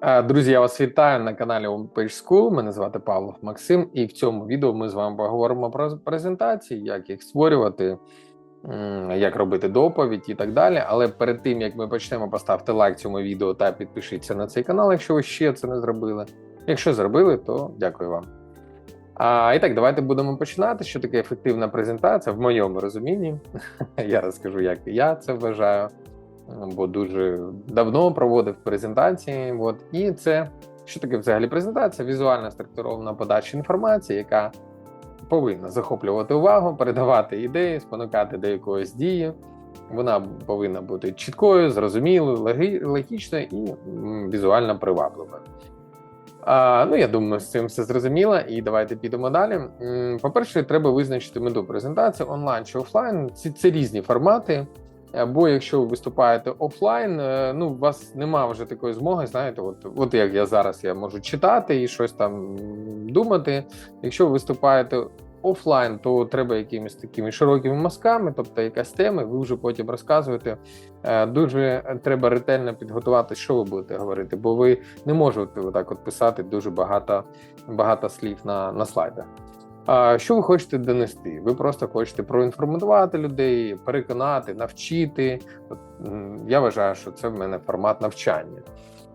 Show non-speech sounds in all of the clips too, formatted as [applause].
Друзі, я вас вітаю на каналі Homepage School. Мене звати Павло Максим, і в цьому відео ми з вами поговоримо про презентації, як їх створювати, як робити доповідь і так далі. Але перед тим як ми почнемо, поставте лайк цьому відео та підпишіться на цей канал, якщо ви ще це не зробили. Якщо зробили, то дякую вам. А, і так, давайте будемо починати. Що таке ефективна презентація в моєму розумінні. [laughs] Я розкажу, як я це вважаю бо дуже давно проводив презентації. От і це що таке взагалі презентація? Візуально структурована подача інформації, яка повинна захоплювати увагу, передавати ідеї, спонукати до якоїсь дії. Вона повинна бути чіткою, зрозумілою, логічною і візуально привабливою. А, ну, я думаю, з цим все зрозуміло, і давайте підемо далі. По-перше, треба визначити мету презентації онлайн чи офлайн. Ці це різні формати. Або якщо ви виступаєте офлайн, е, ну у вас нема вже такої змоги. Знаєте, от от як я зараз я можу читати і щось там думати. Якщо ви виступаєте офлайн, то треба якимись такими широкими мазками, тобто якась тема, ви вже потім розказуєте. Е, Дуже треба ретельно підготувати, що ви будете говорити, бо ви не можете отак от писати дуже багато, багато слів на, на слайдах. Що ви хочете донести? Ви просто хочете проінформувати людей, переконати, навчити. Я вважаю, що це в мене формат навчання.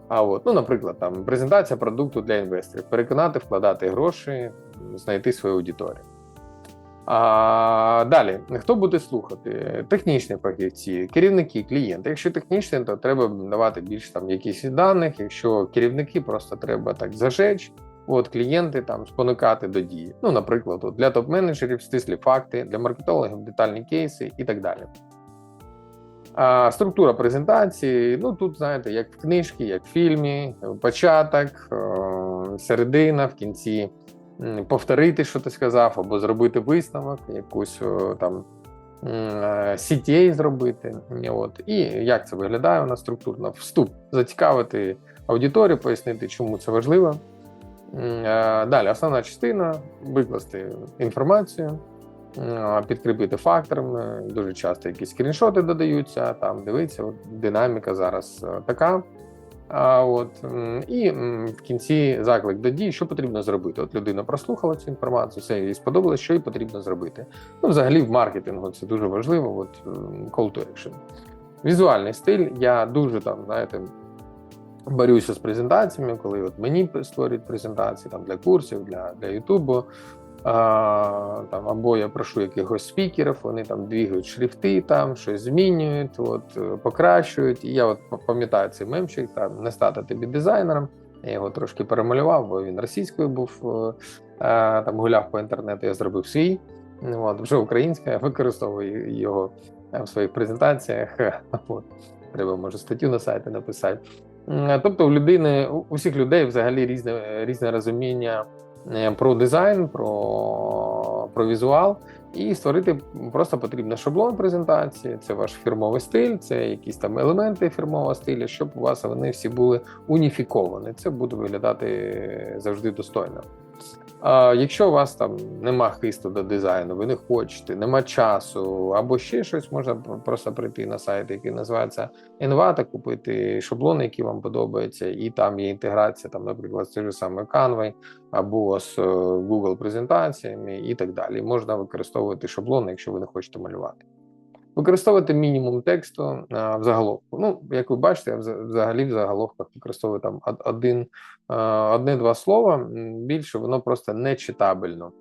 А от, ну, наприклад, там презентація продукту для інвесторів, переконати, вкладати гроші, знайти свою аудиторію. А далі, хто буде слухати? Технічні фахівці, керівники, клієнти. Якщо технічні, то треба давати більше там якісь даних. Якщо керівники, просто треба так зажечь. От клієнти там спонукати до дії. Ну, наприклад, от, для топ-менеджерів стислі факти, для маркетологів детальні кейси і так далі. А структура презентації, ну тут, знаєте, як в книжці, як в фільмі, початок, е, середина, в кінці повторити, що ти сказав, або зробити висновок, якусь там м, е, CTA зробити. От. І як це виглядає у нас структурно? Вступ, зацікавити аудиторію, пояснити, чому це важливо. Е, Далі основна частина викласти інформацію, підкріпити факторами. Дуже часто якісь скріншоти додаються. Там дивіться, от динаміка зараз е, така. А от і в кінці заклик до дій, що потрібно зробити. От людина прослухала цю інформацію, все їй сподобалось, що їй потрібно зробити. Ну, взагалі, в маркетингу це дуже важливо. От call to action. Візуальний стиль. Я дуже там, знаєте, борюся з презентаціями, коли от мені створюють презентації там для курсів, для, для Ютубу. А, там, або я прошу якихось спікерів, вони там двігають шрифти, там щось змінюють, от, е, покращують. І я от пам'ятаю цей мемчик, там не стати тобі дизайнером. Я його трошки перемалював, бо він російською був, е, е, там гуляв по інтернету, я зробив свій. От, вже українська, я використовую його в своїх презентаціях. [laughs] От. Треба, може, статтю на сайті написати. М, Тобто, у людини, у усіх людей взагалі різне, різне розуміння е, про дизайн, про, про візуал, і створити просто потрібно шаблон презентації. Це ваш фірмовий стиль, це якісь там елементи фірмового стилю, щоб у вас вони всі були уніфіковані. Це буде виглядати завжди достойно. Якщо у вас там нема хисту до дизайну, ви не хочете, нема часу або ще щось, можна просто прийти на сайт, який називається Envato, купити шаблони, які вам подобаються, і там є інтеграція, там, наприклад, з тією самою Canva, або з е, Google презентаціями і так далі. Можна використовувати шаблони, якщо ви не хочете малювати. Використовувати мінімум тексту а, в заголовку. Ну, як ви бачите, я взагалі в заголовках використовую там один, одне-два слова. Більше воно просто не читабельно.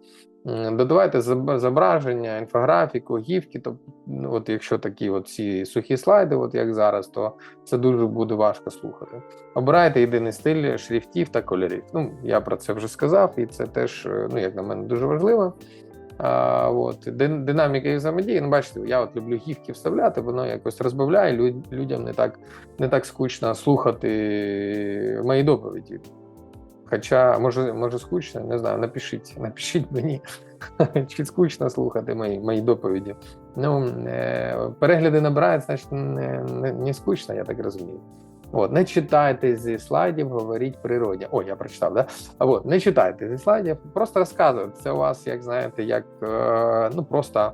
Додавайте зображення, інфографіку, гівки. Тобто, от якщо такі от ці сухі слайди, от як зараз, то це дуже буде важко слухати. Обирайте єдиний стиль шрифтів та кольорів. Ну, я про це вже сказав, і це теж, е, ну, як на мене, дуже важливо. А, от, динаміка і взаємодії, ну, бачите, я от люблю гівки вставляти, воно якось розбавляє люд- людям не так, не так скучно слухати мої доповіді. Хоча, може, може, скучно, не знаю, напишіть, напишіть мені, [laughs] чи скучно слухати мої, мої доповіді. Ну, е, перегляди набирають, значить, не, не скучно, я так розумію. От, не читайте зі слайдів, говоріть природі. О, я прочитав, да? От, не читайте зі слайдів, просто розказуйте. Це у вас, як знаєте, як е, ну просто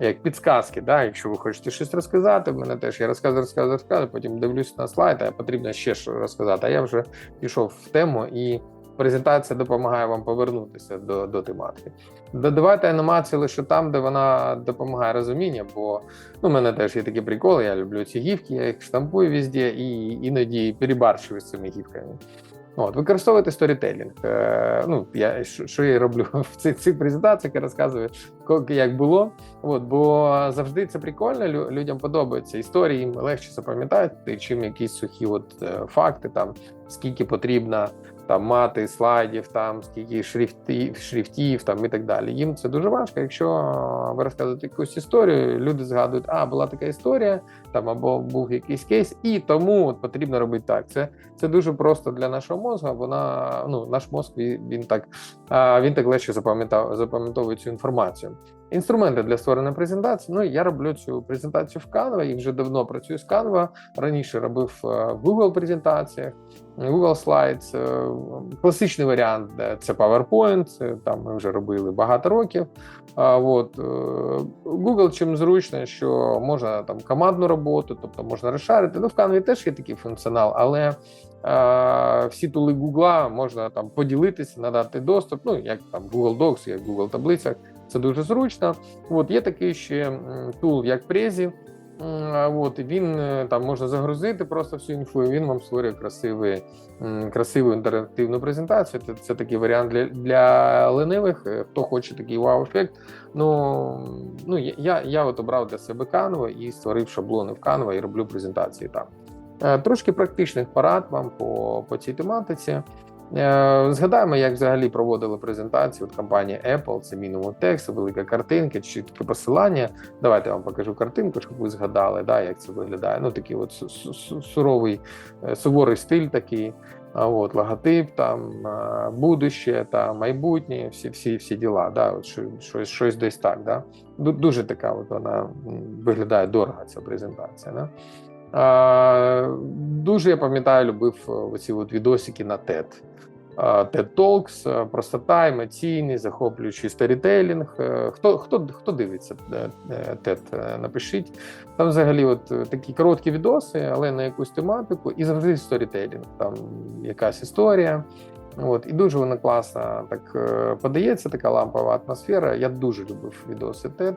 як підсказки. Да? Якщо ви хочете щось розказати, в мене теж я розказую, розказую, розказую, потім дивлюсь на слайд, а потрібно ще що розказати. А я вже пішов в тему і. Презентація допомагає вам повернутися до до тематики. Додавайте анімацію лише там, де вона допомагає розуміння, бо ну, у мене теж є такі приколи. Я люблю ці гівки, я їх штампую везде і іноді перебарщую з цими гівками. От, Використовуйте сторітелінг. Е, ну, я, Що я роблю [laughs] в цих цих презентаціях, я розказую, як було. От, Бо завжди це прикольно, людям подобаються історії, їм легше запам'ятати, чим якісь сухі от, е, факти, там, скільки потрібно там мати слайдів, там скільки шрифтів, шрифтів там і так далі. Їм це дуже важко. Якщо ви розказуєте якусь історію, люди згадують, а була така історія, там або був якийсь кейс, і тому от потрібно робити так. Це це дуже просто для нашого мозку. Вона ну наш мозк він так він так легше запам'ятав запам'ятовує цю інформацію. Інструменти для створення презентації. Ну я роблю цю презентацію в Canva і вже давно працюю з Canva. Раніше робив е, в Google презентаціях, Google Slides. Е, класичний варіант це PowerPoint. Там ми вже робили багато років. А от е, Google чим зручно, що можна там командну роботу, тобто можна розшарити. Ну в Canva теж є такий функціонал, але всі тули Google можна там поділитися, надати доступ. Ну як там Google Docs, як Google таблицях. Це дуже зручно. От Є такий ще тул, як Prezi. От, Він е, там можна загрузити просто всю інфу, він вам створює красивий, красиву інтерактивну презентацію. Це це такий варіант для для ленивих, е, хто хоче такий вау-ефект. Ну ну я я от обрав для себе Canva і створив шаблони в Canva і роблю презентації там. Е, трошки практичних порад вам по, по цій тематиці. Е, згадаємо, як взагалі проводили презентацію от компанія Apple, це мінімум тексту, велика картинка, чітке посилання. Давайте я вам покажу картинку, щоб ви згадали, да, як це виглядає. Ну, такий от суровий, е, суворий стиль такий. От логотип, там е, будуще, там майбутнє, всі всі всі діла. Да, щось щось десь так. Да. Дуже така от вона виглядає дорого, ця презентація. Да. Дуже я пам'ятаю, любив оці от відосики на TED. TED Talks, простота, емоційний, захоплюючий сторітелінг. Е, хто хто, хто дивиться TED, е, напишіть. Там взагалі от такі короткі відоси, але на якусь тематику, і завжди сторітелінг. Там якась історія. От, І дуже вона класно так е, подається, така лампова атмосфера. Я дуже любив відоси TED.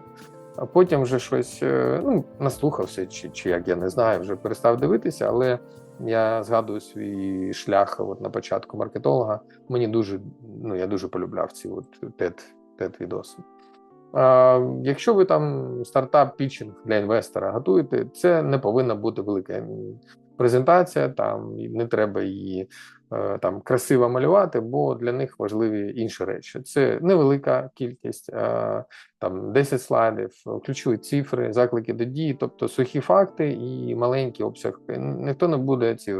А потім вже щось ну, наслухався, чи чи як я не знаю, вже перестав дивитися, але я згадую свій шлях от на початку маркетолога. Мені дуже ну я дуже полюбляв ці от тет тет відоси. А, Якщо ви там стартап пічинг для інвестора готуєте, це не повинна бути велика презентація, там не треба її Е, там красиво малювати, бо для них важливі інші речі. Це невелика кількість, е, там 10 слайдів, ключові цифри, заклики до дії, тобто сухі факти і маленький обсяг. Ніхто не буде ці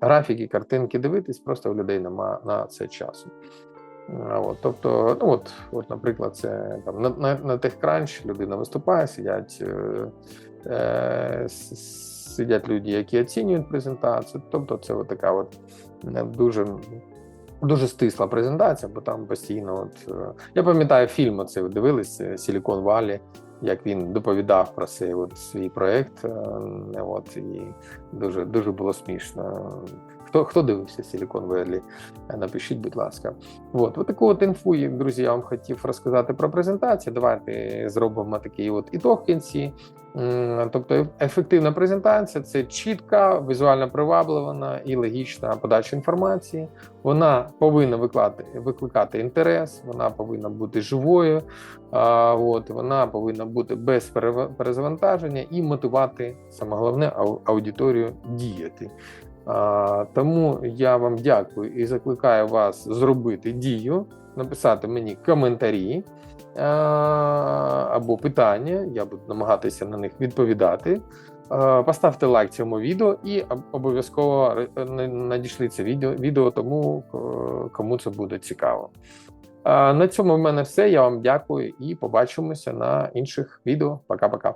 графіки, картинки дивитись, просто в людей немає на це часу. От, Тобто, ну от, от, наприклад, це там на на, на TechCrunch людина виступає, сидять е, е, сидять люди, які оцінюють презентацію. Тобто, це от така от дуже дуже стисла презентація, бо там постійно, от е, я пам'ятаю фільм, оце дивились Сілікон Валі, як він доповідав про цей от свій проект. Е, от і дуже дуже було смішно. Хто хто дивився Сілікон Валі, напишіть, будь ласка. От, от таку от інфу, друзі, я вам хотів розказати про презентацію. Давайте зробимо такий от ітог в кінці. Тобто ефективна презентація це чітка, візуально приваблена і логічна подача інформації. Вона повинна викликати, інтерес, вона повинна бути живою, от, вона повинна бути без перезавантаження і мотивувати саме головне аудиторію діяти. Тому я вам дякую і закликаю вас зробити дію, написати мені коментарі або питання, я буду намагатися на них відповідати. Поставте лайк цьому відео і обов'язково надійшли це відео відео тому, кому це буде цікаво. На цьому в мене все. Я вам дякую і побачимося на інших відео. Пока-пока.